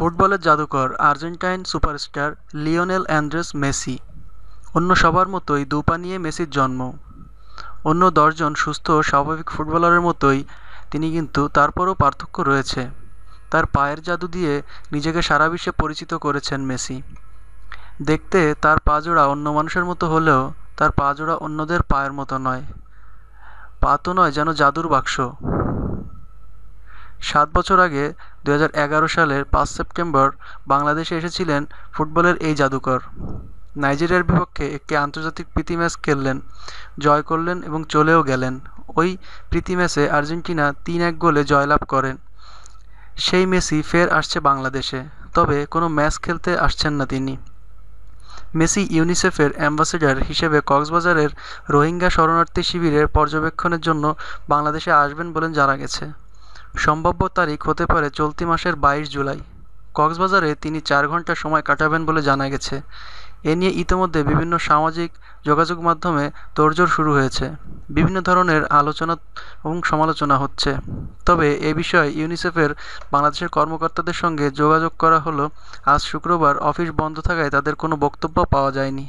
ফুটবলের জাদুকর Argentine superstar Lionel Andres Messi. অন্য সবার মতোই দু পা নিয়ে মেসির জন্ম। অন্য দশজন সুস্থ স্বাভাবিক ফুটবলারের মতোই তিনি কিন্তু তারপরও পার্থক্য রয়েছে। তার পায়ের জাদু দিয়ে নিজেকে সারা বিশ্বে পরিচিত করেছেন মেসি। দেখতে তার পা জোড়া অন্য মানুষের মতো হলেও তার পা জোড়া অন্যদের পায়ের মতো নয়। পা তো নয় যেন জাদুর বাক্স। সাত বছর আগে দু হাজার এগারো সালের পাঁচ সেপ্টেম্বর বাংলাদেশে এসেছিলেন ফুটবলের এই জাদুকর। নাইজেরিয়ার বিপক্ষে একটি আন্তর্জাতিক প্রীতি ম্যাচ খেললেন, জয় করলেন এবং চলেও গেলেন। ওই প্রীতি ম্যাচে আর্জেন্টিনা তিন এক গোলে জয়লাভ করেন। সেই মেসি ফের আসছে বাংলাদেশে, তবে কোনো ম্যাচ খেলতে আসছেন না তিনি। মেসি ইউনিসেফের অ্যাম্বাসেডর হিসেবে কক্সবাজারের রোহিঙ্গা শরণার্থী শিবিরের পর্যবেক্ষণের জন্য বাংলাদেশে আসবেন বলে জানা গেছে। সম্ভাব্য তারিখ হতে পারে চলতি মাসের বাইশ জুলাই। কক্সবাজারে তিনি চার ঘণ্টা সময় কাটাবেন বলে জানা গেছে। এ নিয়ে ইতিমধ্যে বিভিন্ন সামাজিক যোগাযোগ মাধ্যমে তোড়জোড় শুরু হয়েছে। বিভিন্ন ধরনের আলোচনা এবং সমালোচনা হচ্ছে। তবে এ বিষয়ে ইউনিসেফের বাংলাদেশের কর্মকর্তাদের সঙ্গে যোগাযোগ করা হলো। আজ শুক্রবার অফিস বন্ধ থাকায় তাদের কোনো বক্তব্য পাওয়া যায়নি।